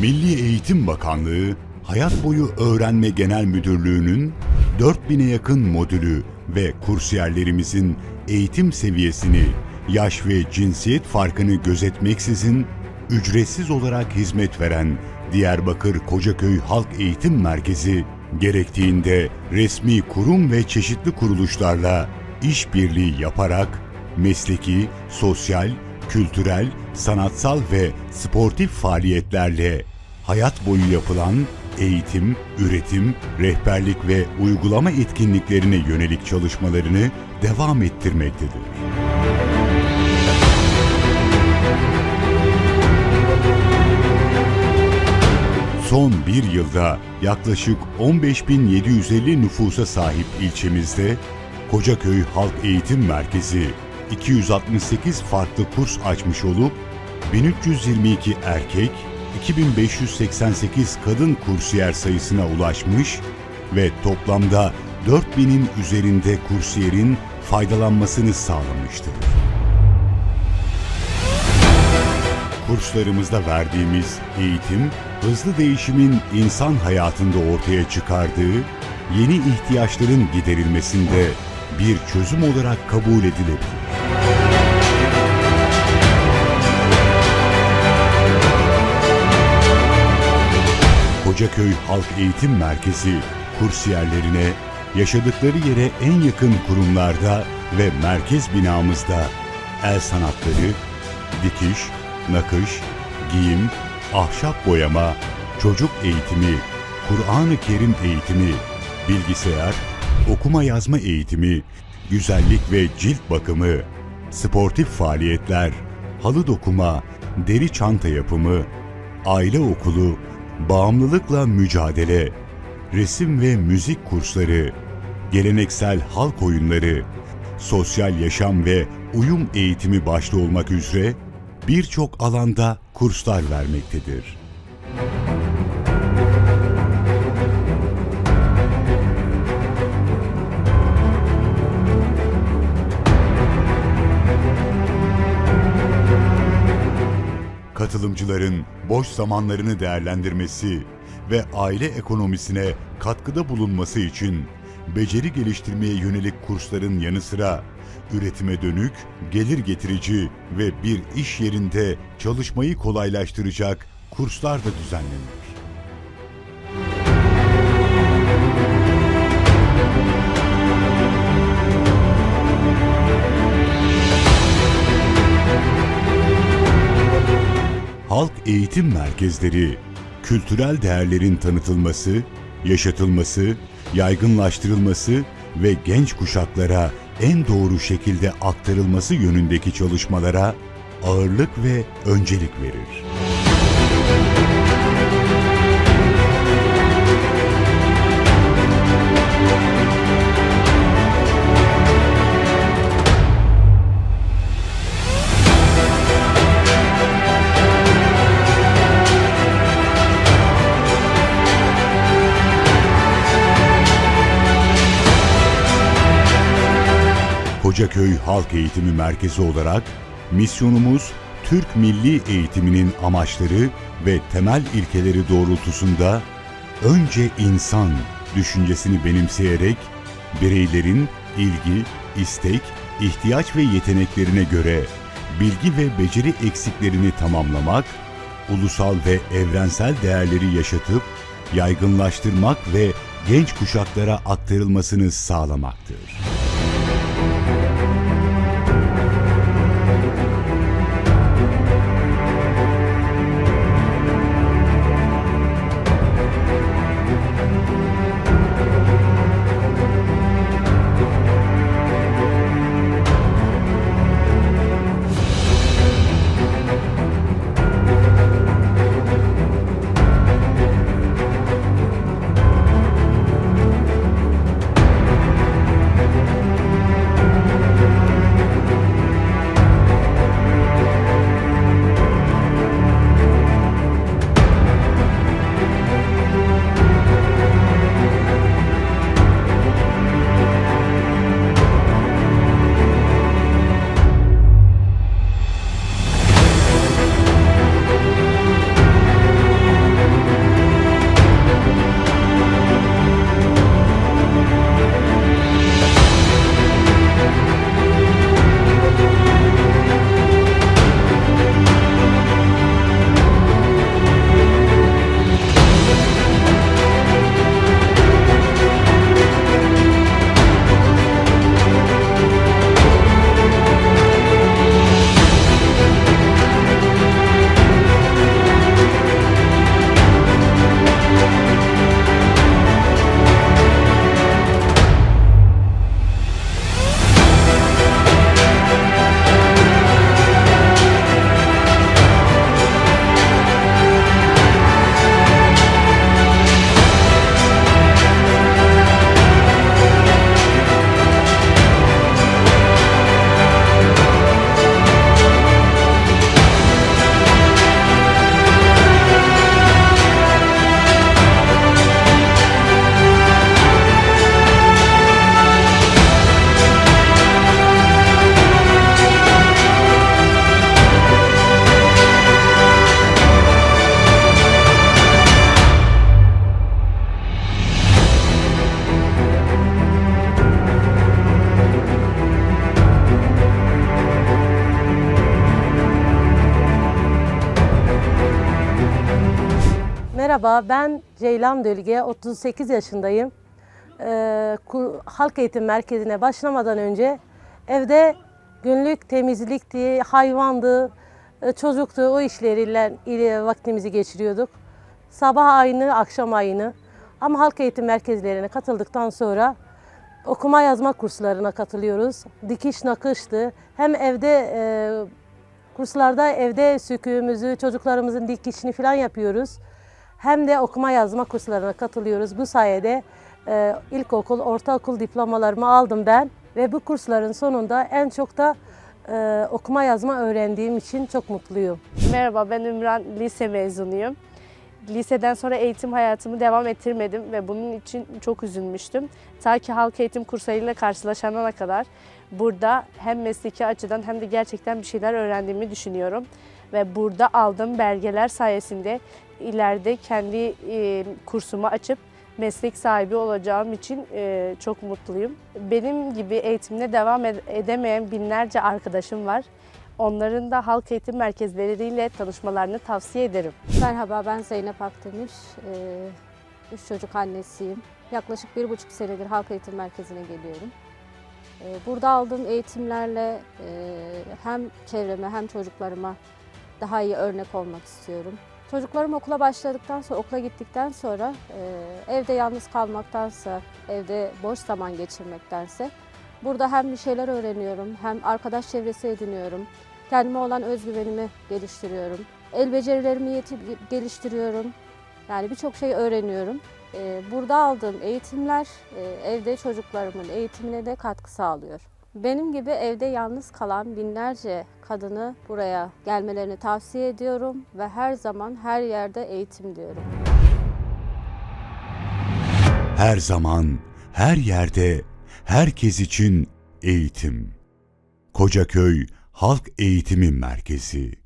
Milli Eğitim Bakanlığı, Hayat Boyu Öğrenme Genel Müdürlüğü'nün 4000'e yakın modülü ve kursiyerlerimizin eğitim seviyesini, yaş ve cinsiyet farkını gözetmeksizin ücretsiz olarak hizmet veren Diyarbakır Kocaköy Halk Eğitim Merkezi, gerektiğinde resmi kurum ve çeşitli kuruluşlarla işbirliği yaparak mesleki, sosyal, kültürel, sanatsal ve sportif faaliyetlerle hayat boyu yapılan eğitim, üretim, rehberlik ve uygulama etkinliklerine yönelik çalışmalarını devam ettirmektedir. Son bir yılda yaklaşık 15.750 nüfusa sahip ilçemizde Kocaköy Halk Eğitim Merkezi 268 farklı kurs açmış olup 1322 erkek, 2588 kadın kursiyer sayısına ulaşmış ve toplamda 4000'in üzerinde kursiyerin faydalanmasını sağlamıştır. Kurslarımızda verdiğimiz eğitim, hızlı değişimin insan hayatında ortaya çıkardığı yeni ihtiyaçların giderilmesinde bir çözüm olarak kabul edilebilir. Kocaköy Halk Eğitim Merkezi kursiyerlerine yaşadıkları yere en yakın kurumlarda ve merkez binamızda el sanatları, dikiş, nakış, giyim, ahşap boyama, çocuk eğitimi, Kur'an-ı Kerim eğitimi, bilgisayar, okuma yazma eğitimi, güzellik ve cilt bakımı, sportif faaliyetler, halı dokuma, deri çanta yapımı, aile okulu, bağımlılıkla mücadele, resim ve müzik kursları, geleneksel halk oyunları, sosyal yaşam ve uyum eğitimi başta olmak üzere birçok alanda kurslar vermektedir. Katılımcıların boş zamanlarını değerlendirmesi ve aile ekonomisine katkıda bulunması için beceri geliştirmeye yönelik kursların yanı sıra üretime dönük, gelir getirici ve bir iş yerinde çalışmayı kolaylaştıracak kurslar da düzenlenir. Halk eğitim merkezleri, kültürel değerlerin tanıtılması, yaşatılması, yaygınlaştırılması ve genç kuşaklara en doğru şekilde aktarılması yönündeki çalışmalara ağırlık ve öncelik verir. Kocaköy Halk Eğitimi Merkezi olarak misyonumuz Türk milli eğitiminin amaçları ve temel ilkeleri doğrultusunda önce insan düşüncesini benimseyerek bireylerin ilgi, istek, ihtiyaç ve yeteneklerine göre bilgi ve beceri eksiklerini tamamlamak, ulusal ve evrensel değerleri yaşatıp yaygınlaştırmak ve genç kuşaklara aktarılmasını sağlamaktır. Merhaba, ben Ceylan Dölge, 38 yaşındayım. Ee, halk eğitim merkezine başlamadan önce evde günlük temizlikti, hayvandı, e, çocuktu, o işleriyle ile vaktimizi geçiriyorduk. Sabah aynı, akşam aynı. Ama halk eğitim merkezlerine katıldıktan sonra okuma yazma kurslarına katılıyoruz. Dikiş nakıştı. Hem evde e, kurslarda evde söküğümüzü, çocuklarımızın dikişini falan yapıyoruz. Hem de okuma yazma kurslarına katılıyoruz. Bu sayede e, ilkokul, ortaokul diplomalarımı aldım ben ve bu kursların sonunda en çok da e, okuma yazma öğrendiğim için çok mutluyum. Merhaba ben Ümran, lise mezunuyum. Liseden sonra eğitim hayatımı devam ettirmedim ve bunun için çok üzülmüştüm. Ta ki halk eğitim kurslarıyla karşılaşana kadar burada hem mesleki açıdan hem de gerçekten bir şeyler öğrendiğimi düşünüyorum. Ve burada aldığım belgeler sayesinde ileride kendi e, kursumu açıp meslek sahibi olacağım için e, çok mutluyum. Benim gibi eğitimine devam ed- edemeyen binlerce arkadaşım var. Onların da halk eğitim merkezleriyle tanışmalarını tavsiye ederim. Merhaba ben Zeynep Akdemir. Ee, Üç çocuk annesiyim. Yaklaşık bir buçuk senedir halk eğitim merkezine geliyorum. Ee, Burada aldığım eğitimlerle e, hem çevreme hem çocuklarıma daha iyi örnek olmak istiyorum. Çocuklarım okula başladıktan sonra, okula gittikten sonra evde yalnız kalmaktansa, evde boş zaman geçirmektense burada hem bir şeyler öğreniyorum, hem arkadaş çevresi ediniyorum, kendime olan özgüvenimi geliştiriyorum. El becerilerimi yeti- geliştiriyorum. Yani birçok şey öğreniyorum. Burada aldığım eğitimler evde çocuklarımın eğitimine de katkı sağlıyor. Benim gibi evde yalnız kalan binlerce kadını buraya gelmelerini tavsiye ediyorum ve her zaman her yerde eğitim diyorum. Her zaman, her yerde, herkes için eğitim. Kocaköy Halk Eğitimi Merkezi